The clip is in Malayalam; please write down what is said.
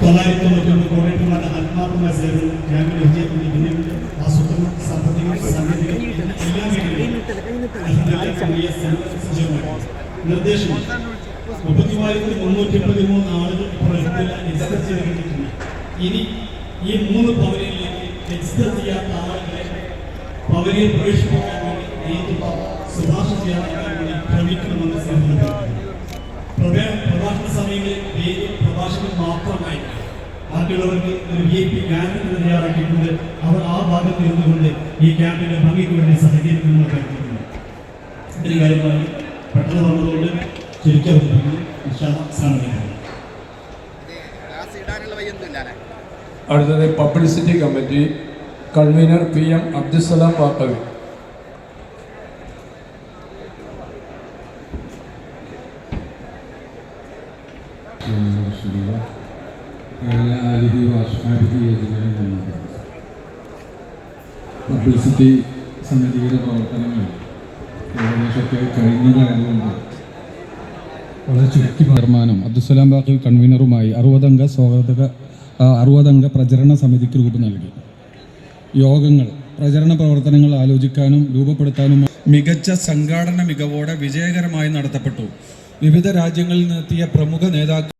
തൊള്ളായിരത്തി തൊണ്ണൂറ്റി കോടേറ്റുമാരുടെ ആത്മാർത്ഥമായ സേവനം ക്യാമ്പിന്റെ വിജയത്തിന് പിന്നിലുണ്ട് ആസൂത്രണം സാമ്പത്തികം സാങ്കേതികം എല്ലാ മേഖലകളിലും. നിർദ്ദേശം. മുപ്പത്തിമൂവായിരത്തി മുന്നൂറ്റി പതിമൂന്ന് ആളുകൾ രജിസ്റ്റർ ചെയ്തിട്ടുണ്ട്. ഇനി ഈ മൂന്ന് പവനിലേക്ക് രജിസ്റ്റർ ചെയ്യാത്ത ആളുകളെ പവനിൽ പ്രവേശിപ്പിക്കാൻ വേണ്ടി നേതൃത്വം ശുപാർശ ചെയ്യാൻ വേണ്ടി ശ്രമിക്കണമെന്ന് പ്രഭാഷണ സമയങ്ങളിൽ പേര് പ്രഭാഷകൻ മാത്രമായി ബാക്കിയുള്ളവർക്ക് ഒരു വി ഐ പി ക്യാമ്പിന് തയ്യാറാക്കിയിട്ടുണ്ട്. അവർ ആ ഭാഗത്ത് ഇരുന്നുകൊണ്ട് ഈ ക്യാമ്പിന്റെ ഭംഗിക്ക് വേണ്ടി സഹകരിക്കുമെന്ന് കരുതുന്നു. കാര്യമായി പെട്ടെന്ന് വയ്യൊന്നുമില്ല അടുത്തത് publicity committee convener P M Abdussalam വാക്കവി publicity സമിതിയുടെ പ്രവർത്തനങ്ങൾ വളരെ ചുരുക്കി ചെയർമാനും അബ്ദുസലാം ബാക്കി കൺവീനറുമായി അറുപതംഗ സ്വാഗതക അറുപതംഗ പ്രചരണ സമിതിക്ക് രൂപം നൽകി. യോഗങ്ങൾ പ്രചരണ പ്രവർത്തനങ്ങൾ ആലോചിക്കാനും രൂപപ്പെടുത്താനും മികച്ച സംഘാടന മികവോടെ വിജയകരമായി നടത്തപ്പെട്ടു. വിവിധ രാജ്യങ്ങളിൽ നിന്നെത്തിയ പ്രമുഖ നേതാക്കൾ